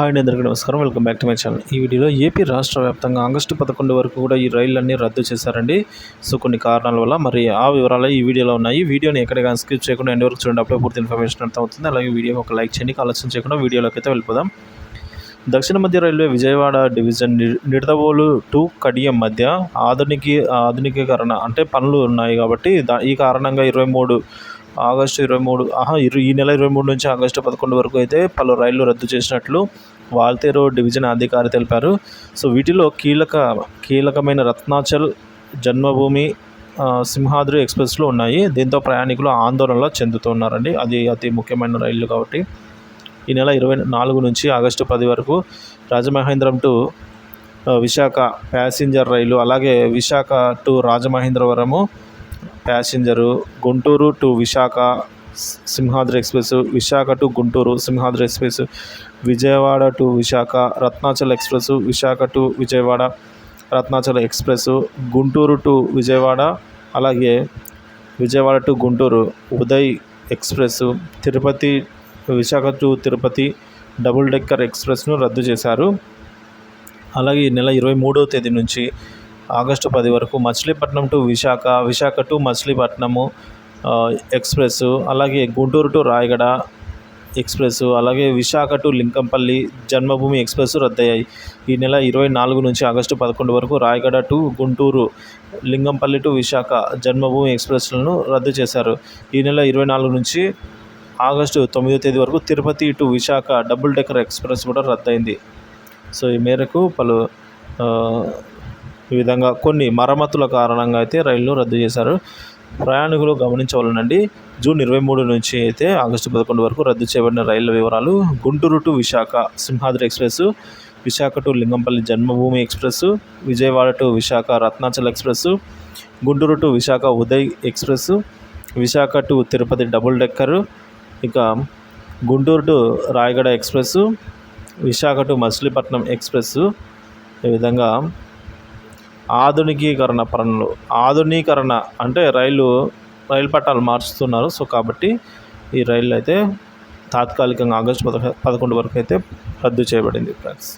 Hi అండి అందరికీ నమస్కారం. Welcome back to my channel. ఈ వీడియోలో ఏపీ రాష్ట్ర వ్యాప్తంగా ఆగస్టు పదకొండు వరకు కూడా ఈ రైళ్ళన్నీ రద్దు చేశారండి. సో కొన్ని కారణాల వల్ల మరి ఆ వివరాలు ఈ వీడియోలో ఉన్నాయి. వీడియోని ఎక్కడికైనా స్కిప్ చేయకుండా ఎండ్ వరకు చూడండి. అప్పుడే పూర్తి ఇన్ఫర్మేషన్ అంత అవుతుంది. అలాగే వీడియోకి ఒక లైక్ చేయండి. ఆలోచన చేయకుండా వీడియోలోకి అయితే వెళ్ళిపోదాం. దక్షిణ మధ్య రైల్వే విజయవాడ డివిజన్ ని- నిడదవోలు టు కడియం మధ్య ఆధునిక ఆధునికీకరణ అంటే పనులు ఉన్నాయి కాబట్టి దా ఈ కారణంగా ఇరవై మూడు ఆగస్టు ఇరవై మూడు ఆహా ఇరు- ఈ నెల ఇరవై మూడు నుంచి ఆగస్టు పదకొండు వరకు అయితే పలు రైళ్ళు రద్దు చేసినట్లు వాల్తేరో డివిజన్ అధికారి తెలిపారు. సో వీటిలో కీలక కీలకమైన రత్నాచల్ జన్మభూమి సింహాద్రి ఎక్స్ప్రెస్లు ఉన్నాయి. దీంతో ప్రయాణికులు ఆందోళనలో చెందుతున్నారండి. అది అతి ముఖ్యమైన రైళ్ళు కాబట్టి. ఈ నెల ఇరవై నాలుగు నుంచి ఆగస్టు పది వరకు రాజమహేంద్రం టు విశాఖ ప్యాసింజర్ రైలు అలాగే Visakha to Rajamahendravaram passenger Guntur to Visakha Simhadri express Visakha to Guntur Simhadri express Vijayawada to Visakha Ratnachal express Visakha to Vijayawada Ratnachal express Guntur to Vijayawada అలాగే Vijayawada to Guntur Uday express Tirupati Visakha to Tirupati double decker ఎక్స్ప్రెస్ను రద్దు చేశారు. అలాగే ఈ నెల ఇరవై మూడవ తేదీ నుంచి ఆగస్టు పది వరకు Machilipatnam to Visakha Visakha to Machilipatnam express అలాగే గుంటూరు టు రాయగడ ఎక్స్ప్రెస్ అలాగే విశాఖ టు లింకంపల్లి జన్మభూమి ఎక్స్ప్రెస్ రద్దయ్యాయి. ఈ నెల ఇరవై నాలుగు నుంచి ఆగస్టు పదకొండు వరకు రాయగడ టు గుంటూరు లింగంపల్లి టు విశాఖ జన్మభూమి ఎక్స్ప్రెస్లను రద్దు చేశారు. ఈ నెల ఇరవై నాలుగు నుంచి ఆగస్టు తొమ్మిదో తేదీ వరకు Tirupati to Visakha double decker express కూడా రద్దయింది. సో ఈ మేరకు పలు ఈ విధంగా కొన్ని మరమ్మతుల కారణంగా అయితే రైళ్ళు రద్దు చేశారు. ప్రయాణికులు గమనించవలనండి జూన్ ఇరవై మూడు నుంచి అయితే ఆగస్టు పదకొండు వరకు రద్దు చేయబడిన రైళ్ళ వివరాలు Guntur to Visakha Simhadri express Visakha to Lingampalli Janmabhoomi express Vijayawada to Visakha Ratnachal express Guntur to Visakha Uday express Visakha to Tirupati double decker ఇక Guntur to Rayagada express Visakha to Machilipatnam express ఈ విధంగా ఆధునికీకరణ పనులు ఆధునీకరణ అంటే రైలు రైలు పట్టాలు మార్చుతున్నారు. So కాబట్టి ఈ రైలు అయితే తాత్కాలికంగా ఆగస్టు పదకొ పదకొండు వరకు అయితే రద్దు చేయబడింది ఫ్రెండ్స్.